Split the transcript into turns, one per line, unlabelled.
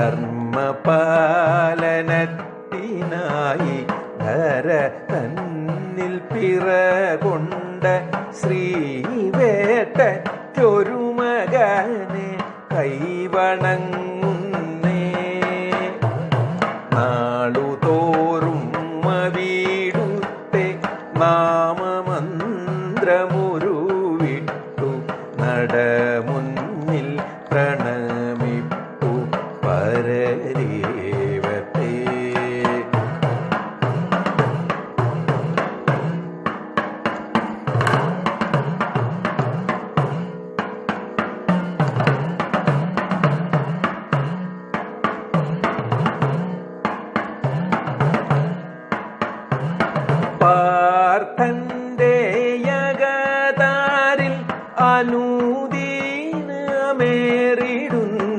ധർമ്മപാലനത്തിനായി ധര തന്നിൽ പിറകൊണ്ട ശ്രീവേട്ട ചൊരുമകനെ കൈവണങ്ങുന്നേ. നാളുതോറും മവീടുത്തെ നാമമന്ത്രമുരുവിട്ടു നട പാർത്ഥന്റെ യകതാരിൽ അനുദീനമേറിടും.